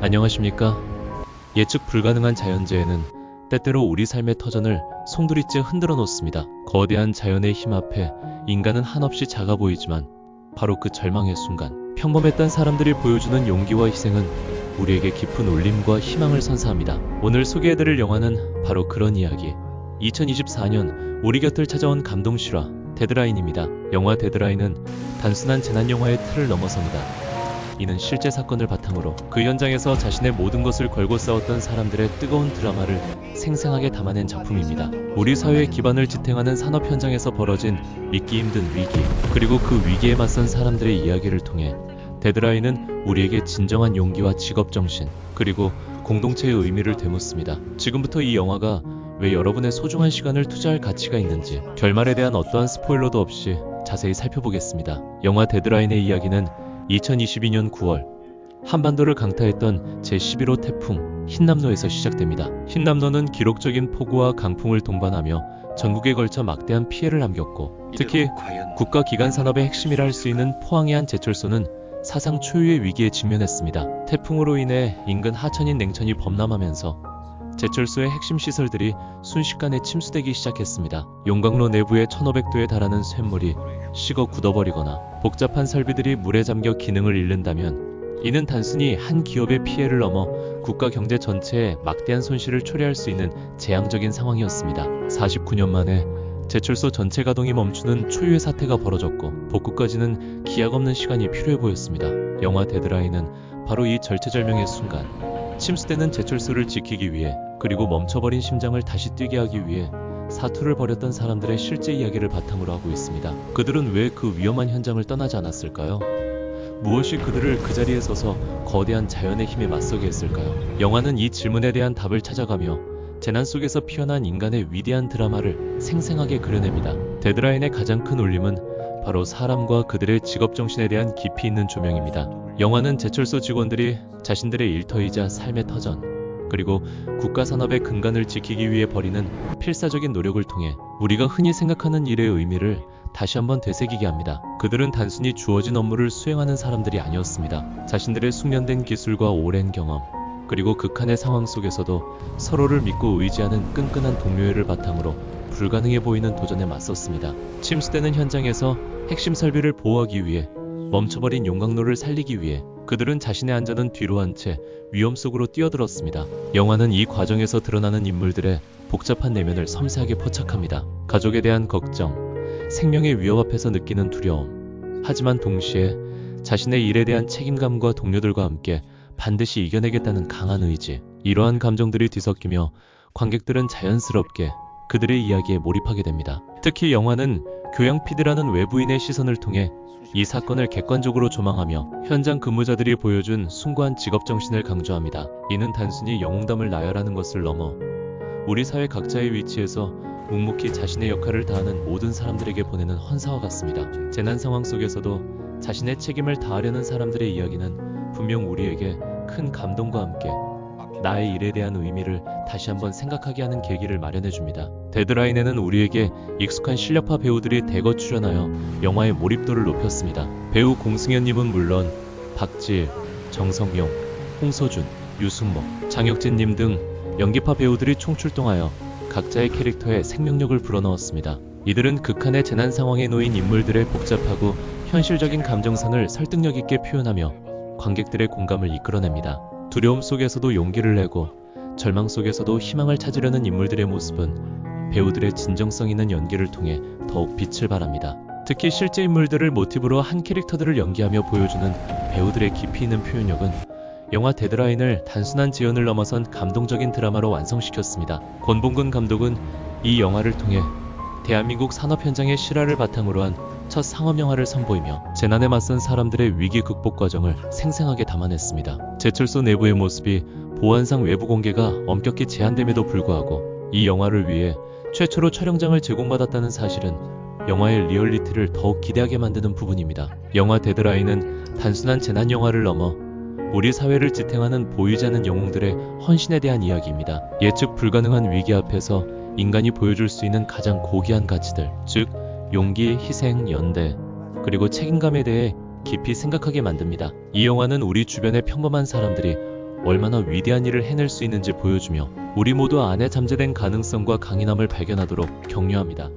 안녕하십니까? 예측 불가능한 자연재해는 때때로 우리 삶의 터전을 송두리째 흔들어 놓습니다. 거대한 자연의 힘 앞에 인간은 한없이 작아 보이지만 바로 그 절망의 순간 평범했던 사람들이 보여주는 용기와 희생은 우리에게 깊은 울림과 희망을 선사합니다. 오늘 소개해드릴 영화는 바로 그런 이야기. 2024년 우리 곁을 찾아온 감동 실화 데드라인입니다. 영화 데드라인은 단순한 재난 영화의 틀을 넘어섭니다. 이는 실제 사건을 바탕으로 그 현장에서 자신의 모든 것을 걸고 싸웠던 사람들의 뜨거운 드라마를 생생하게 담아낸 작품입니다. 우리 사회의 기반을 지탱하는 산업 현장에서 벌어진 믿기 힘든 위기, 그리고 그 위기에 맞선 사람들의 이야기를 통해 데드라인은 우리에게 진정한 용기와 직업 정신, 그리고 공동체의 의미를 되묻습니다. 지금부터 이 영화가 왜 여러분의 소중한 시간을 투자할 가치가 있는지 결말에 대한 어떠한 스포일러도 없이 자세히 살펴보겠습니다. 영화 데드라인의 이야기는 2022년 9월 한반도를 강타했던 제11호 태풍 흰남노에서 시작됩니다. 흰남노는 기록적인 폭우와 강풍을 동반하며 전국에 걸쳐 막대한 피해를 남겼고 특히 국가 기관 산업의 핵심이라 할 수 있는 포항의 한 제철소는 사상 초유의 위기에 직면했습니다. 태풍으로 인해 인근 하천인 냉천이 범람하면서 제철소의 핵심 시설들이 순식간에 침수되기 시작했습니다. 용광로 내부의 1500도에 달하는 쇳물이 식어 굳어버리거나 복잡한 설비들이 물에 잠겨 기능을 잃는다면 이는 단순히 한 기업의 피해를 넘어 국가 경제 전체에 막대한 손실을 초래할 수 있는 재앙적인 상황이었습니다. 49년 만에 제철소 전체 가동이 멈추는 초유의 사태가 벌어졌고 복구까지는 기약 없는 시간이 필요해 보였습니다. 영화 데드라인은 바로 이 절체절명의 순간 침수되는 제철소를 지키기 위해 그리고 멈춰버린 심장을 다시 뛰게 하기 위해 사투를 벌였던 사람들의 실제 이야기를 바탕으로 하고 있습니다. 그들은 왜 그 위험한 현장을 떠나지 않았을까요? 무엇이 그들을 그 자리에 서서 거대한 자연의 힘에 맞서게 했을까요? 영화는 이 질문에 대한 답을 찾아가며 재난 속에서 피어난 인간의 위대한 드라마를 생생하게 그려냅니다. 데드라인의 가장 큰 울림은 바로 사람과 그들의 직업 정신에 대한 깊이 있는 조명입니다. 영화는 제철소 직원들이 자신들의 일터이자 삶의 터전, 그리고 국가 산업의 근간을 지키기 위해 벌이는 필사적인 노력을 통해 우리가 흔히 생각하는 일의 의미를 다시 한번 되새기게 합니다. 그들은 단순히 주어진 업무를 수행하는 사람들이 아니었습니다. 자신들의 숙련된 기술과 오랜 경험, 그리고 극한의 상황 속에서도 서로를 믿고 의지하는 끈끈한 동료애를 바탕으로 불가능해 보이는 도전에 맞섰습니다. 침수되는 현장에서 핵심 설비를 보호하기 위해 멈춰버린 용광로를 살리기 위해 그들은 자신의 안전은 뒤로 한 채 위험 속으로 뛰어들었습니다. 영화는 이 과정에서 드러나는 인물들의 복잡한 내면을 섬세하게 포착합니다. 가족에 대한 걱정, 생명의 위협 앞에서 느끼는 두려움, 하지만 동시에 자신의 일에 대한 책임감과 동료들과 함께 반드시 이겨내겠다는 강한 의지, 이러한 감정들이 뒤섞이며 관객들은 자연스럽게 그들의 이야기에 몰입하게 됩니다. 특히 영화는 교양 PD라는 외부인의 시선을 통해 이 사건을 객관적으로 조망하며 현장 근무자들이 보여준 숭고한 직업 정신을 강조합니다. 이는 단순히 영웅담을 나열하는 것을 넘어 우리 사회 각자의 위치에서 묵묵히 자신의 역할을 다하는 모든 사람들에게 보내는 헌사와 같습니다. 재난 상황 속에서도 자신의 책임을 다하려는 사람들의 이야기는 분명 우리에게 큰 감동과 함께 나의 일에 대한 의미를 다시 한번 생각하게 하는 계기를 마련해 줍니다. 데드라인에는 우리에게 익숙한 실력파 배우들이 대거 출연하여 영화의 몰입도를 높였습니다. 배우 공승현님은 물론 박지일, 정성용, 홍서준, 유승목, 장혁진님 등 연기파 배우들이 총출동하여 각자의 캐릭터에 생명력을 불어넣었습니다. 이들은 극한의 재난 상황에 놓인 인물들의 복잡하고 현실적인 감정선을 설득력 있게 표현하며 관객들의 공감을 이끌어냅니다. 두려움 속에서도 용기를 내고 절망 속에서도 희망을 찾으려는 인물들의 모습은 배우들의 진정성 있는 연기를 통해 더욱 빛을 발합니다. 특히 실제 인물들을 모티브로 한 캐릭터들을 연기하며 보여주는 배우들의 깊이 있는 표현력은 영화 데드라인을 단순한 지연을 넘어선 감동적인 드라마로 완성시켰습니다. 권봉근 감독은 이 영화를 통해 대한민국 산업 현장의 실화를 바탕으로 한 첫 상업 영화를 선보이며 재난에 맞선 사람들의 위기 극복 과정을 생생하게 담아냈습니다. 제철소 내부의 모습이 보안상 외부 공개가 엄격히 제한됨에도 불구하고 이 영화를 위해 최초로 촬영장을 제공받았다는 사실은 영화의 리얼리티를 더욱 기대하게 만드는 부분입니다. 영화 데드라인은 단순한 재난 영화를 넘어 우리 사회를 지탱하는 보이지 않는 영웅들의 헌신에 대한 이야기입니다. 예측 불가능한 위기 앞에서 인간이 보여줄 수 있는 가장 고귀한 가치들, 즉 용기, 희생, 연대, 그리고 책임감에 대해 깊이 생각하게 만듭니다. 이 영화는 우리 주변의 평범한 사람들이 얼마나 위대한 일을 해낼 수 있는지 보여주며 우리 모두 안에 잠재된 가능성과 강인함을 발견하도록 격려합니다.